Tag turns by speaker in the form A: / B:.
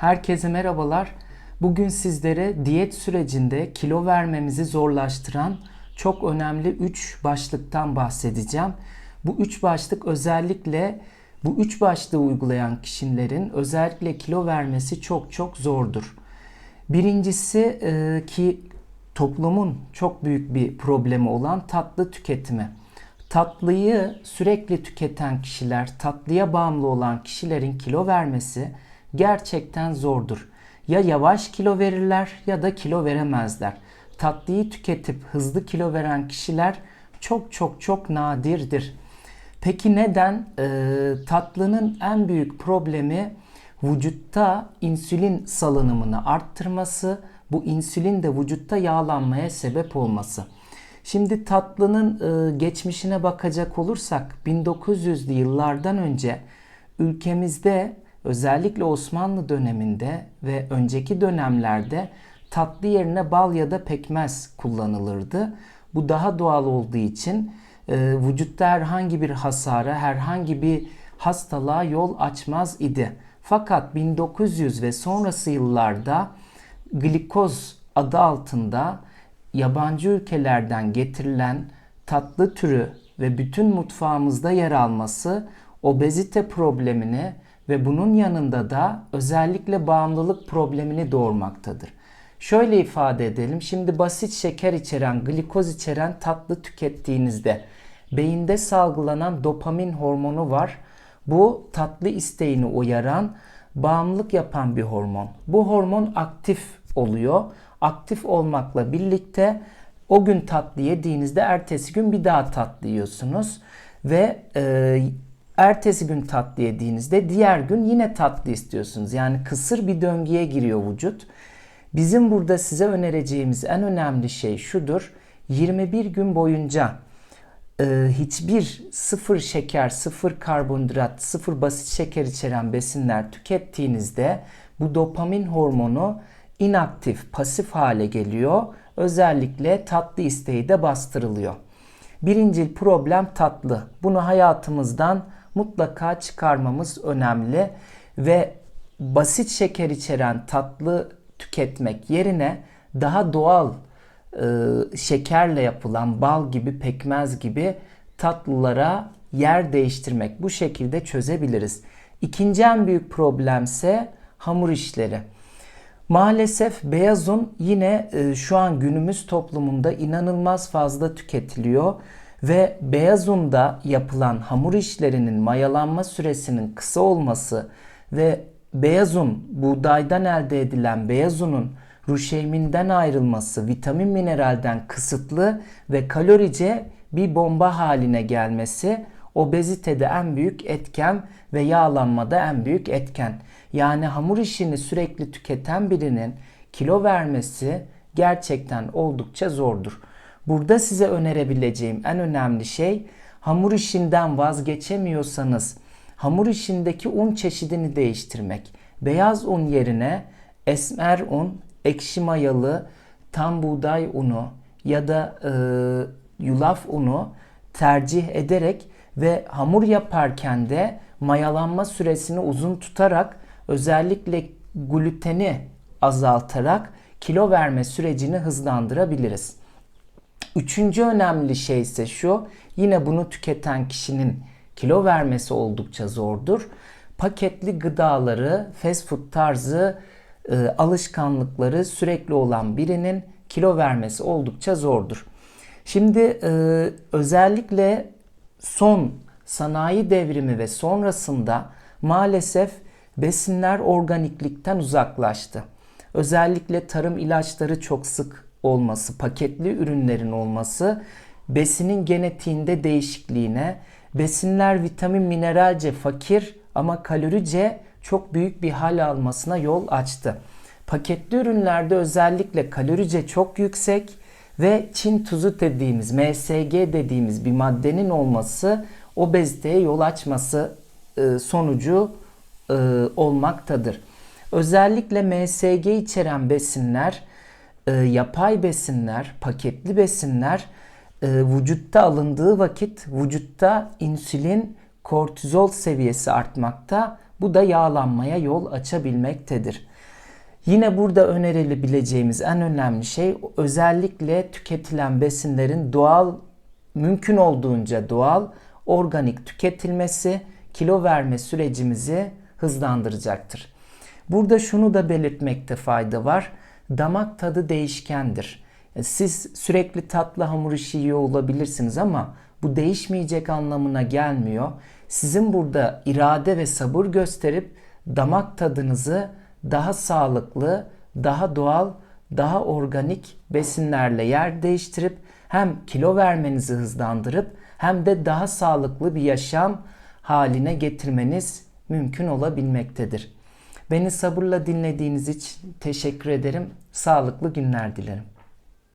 A: Herkese merhabalar. Bugün sizlere diyet sürecinde kilo vermemizi zorlaştıran çok önemli 3 başlıktan bahsedeceğim. Bu 3 başlık özellikle bu 3 başlığı uygulayan kişilerin özellikle kilo vermesi çok çok zordur. Birincisi e, ki toplumun çok büyük bir problemi olan tatlı tüketimi. Tatlıyı sürekli tüketen kişiler, tatlıya bağımlı olan kişilerin kilo vermesi gerçekten zordur. Ya yavaş kilo verirler ya da kilo veremezler. Tatlıyı tüketip hızlı kilo veren kişiler çok çok çok nadirdir. Peki neden? Ee, tatlının en büyük problemi vücutta insülin salınımını arttırması, bu insülin de vücutta yağlanmaya sebep olması. Şimdi tatlının e, geçmişine bakacak olursak 1900'lü yıllardan önce ülkemizde özellikle Osmanlı döneminde ve önceki dönemlerde tatlı yerine bal ya da pekmez kullanılırdı. Bu daha doğal olduğu için e, vücutta herhangi bir hasara, herhangi bir hastalığa yol açmaz idi. Fakat 1900 ve sonrası yıllarda glikoz adı altında yabancı ülkelerden getirilen tatlı türü ve bütün mutfağımızda yer alması obezite problemini ve bunun yanında da özellikle bağımlılık problemini doğurmaktadır. Şöyle ifade edelim. Şimdi basit şeker içeren, glikoz içeren tatlı tükettiğinizde beyinde salgılanan dopamin hormonu var. Bu tatlı isteğini uyaran, bağımlılık yapan bir hormon. Bu hormon aktif oluyor. Aktif olmakla birlikte o gün tatlı yediğinizde ertesi gün bir daha tatlı yiyorsunuz ve e, ertesi gün tatlı yediğinizde diğer gün yine tatlı istiyorsunuz. Yani kısır bir döngüye giriyor vücut. Bizim burada size önereceğimiz en önemli şey şudur. 21 gün boyunca e, hiçbir sıfır şeker, sıfır karbonhidrat, sıfır basit şeker içeren besinler tükettiğinizde bu dopamin hormonu inaktif, pasif hale geliyor. Özellikle tatlı isteği de bastırılıyor. Birinci problem tatlı. Bunu hayatımızdan mutlaka çıkarmamız önemli ve basit şeker içeren tatlı tüketmek yerine daha doğal e, şekerle yapılan bal gibi, pekmez gibi tatlılara yer değiştirmek. Bu şekilde çözebiliriz. İkinci en büyük problemse hamur işleri. Maalesef beyaz un yine e, şu an günümüz toplumunda inanılmaz fazla tüketiliyor ve beyaz unda yapılan hamur işlerinin mayalanma süresinin kısa olması ve beyaz un, buğdaydan elde edilen beyaz unun ruşeyminden ayrılması, vitamin mineralden kısıtlı ve kalorice bir bomba haline gelmesi obezitede en büyük etken ve yağlanmada en büyük etken. Yani hamur işini sürekli tüketen birinin kilo vermesi gerçekten oldukça zordur. Burada size önerebileceğim en önemli şey hamur işinden vazgeçemiyorsanız hamur işindeki un çeşidini değiştirmek. Beyaz un yerine esmer un, ekşi mayalı, tam buğday unu ya da e, yulaf unu tercih ederek ve hamur yaparken de mayalanma süresini uzun tutarak özellikle gluteni azaltarak kilo verme sürecini hızlandırabiliriz. Üçüncü önemli şey ise şu. Yine bunu tüketen kişinin kilo vermesi oldukça zordur. Paketli gıdaları, fast food tarzı e, alışkanlıkları sürekli olan birinin kilo vermesi oldukça zordur. Şimdi e, özellikle son sanayi devrimi ve sonrasında maalesef besinler organiklikten uzaklaştı. Özellikle tarım ilaçları çok sık olması, paketli ürünlerin olması besinin genetiğinde değişikliğine, besinler vitamin mineralce fakir ama kalorice çok büyük bir hal almasına yol açtı. Paketli ürünlerde özellikle kalorice çok yüksek ve Çin tuzu dediğimiz MSG dediğimiz bir maddenin olması obeziteye yol açması e, sonucu e, olmaktadır. Özellikle MSG içeren besinler, e, yapay besinler, paketli besinler vücutta alındığı vakit vücutta insülin, kortizol seviyesi artmakta. Bu da yağlanmaya yol açabilmektedir. Yine burada önerilebileceğimiz en önemli şey özellikle tüketilen besinlerin doğal mümkün olduğunca doğal organik tüketilmesi kilo verme sürecimizi hızlandıracaktır. Burada şunu da belirtmekte fayda var. Damak tadı değişkendir. Siz sürekli tatlı hamur işi yiyor olabilirsiniz ama bu değişmeyecek anlamına gelmiyor. Sizin burada irade ve sabır gösterip damak tadınızı daha sağlıklı, daha doğal, daha organik besinlerle yer değiştirip hem kilo vermenizi hızlandırıp hem de daha sağlıklı bir yaşam haline getirmeniz mümkün olabilmektedir. Beni sabırla dinlediğiniz için teşekkür ederim. Sağlıklı günler dilerim.